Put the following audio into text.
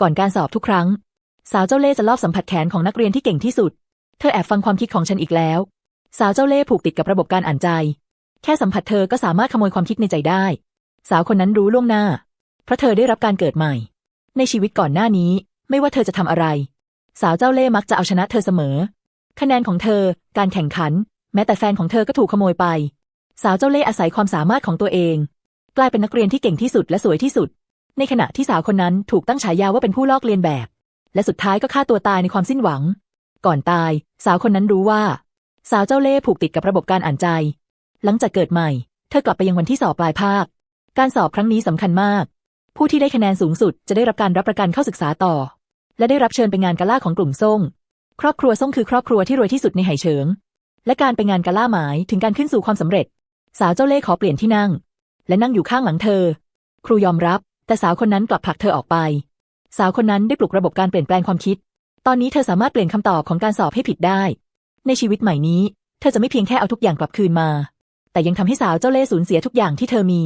ก่อนการสอบทุกครั้ง สาวเจ้าเล่จะลอบสัมผัสแขนของนักเรียนที่เก่งที่สุด เธอแอบฟังความคิดของฉันอีกแล้ว สาวเจ้าเล่ผูกติดกับระบบการอ่านใจ แค่สัมผัสเธอก็สามารถขโมยความคิดในใจได้ สาวคนนั้นรู้ล่วงหน้า เพราะเธอได้รับการเกิดใหม่ ในชีวิตก่อนหน้านี้ ไม่ว่าเธอจะทำอะไร สาวเจ้าเล่มักจะเอาชนะเธอเสมอ คะแนนของเธอ การแข่งขัน แม้แต่แฟนของเธอก็ถูกขโมยไป สาวเจ้าเล่อาศัยความสามารถของตัวเอง กลายเป็นนักเรียนที่เก่งที่สุดและสวยที่สุด ในขณะที่สาวคนนั้นถูกตั้งฉายาว่าเป็นผู้ลอกเลียนแบบ และสุดท้ายก็ฆ่าตัวตายในความสิ้นหวัง ก่อนตาย สาวคนนั้นรู้ว่า สาวเจ้าเล่ห์ผูกติดกับระบบการอ่านใจ หลังจากเกิดใหม่ เธอกลับไปยังวันที่สอบปลายภาค การสอบครั้งนี้สำคัญมาก ผู้ที่ได้คะแนนสูงสุดจะได้รับการรับประกันเข้าศึกษาต่อ และได้รับเชิญไปงานกาล่าของกลุ่มซ่ง ครอบครัวซ่งคือครอบครัวที่รวยที่สุดในไหเฉิง และการไปงานกาล่าหมายถึงการขึ้นสู่ความสำเร็จ สาวเจ้าเล่ห์ขอเปลี่ยนที่นั่ง และนั่งอยู่ข้างหลังเธอ ครูยอมรับ แต่สาวคนนั้นกลับผลักเธอออกไป สาวคนนั้นได้ปลุกระบบการเปลี่ยนแปลงความคิด ตอนนี้เธอสามารถเปลี่ยนคำตอบของการสอบให้ผิดได้ ในชีวิตใหม่นี้ เธอจะไม่เพียงแค่เอาทุกอย่างกลับคืนมา แต่ยังทำให้สาวเจ้าเล่ห์สูญเสียทุกอย่างที่เธอมี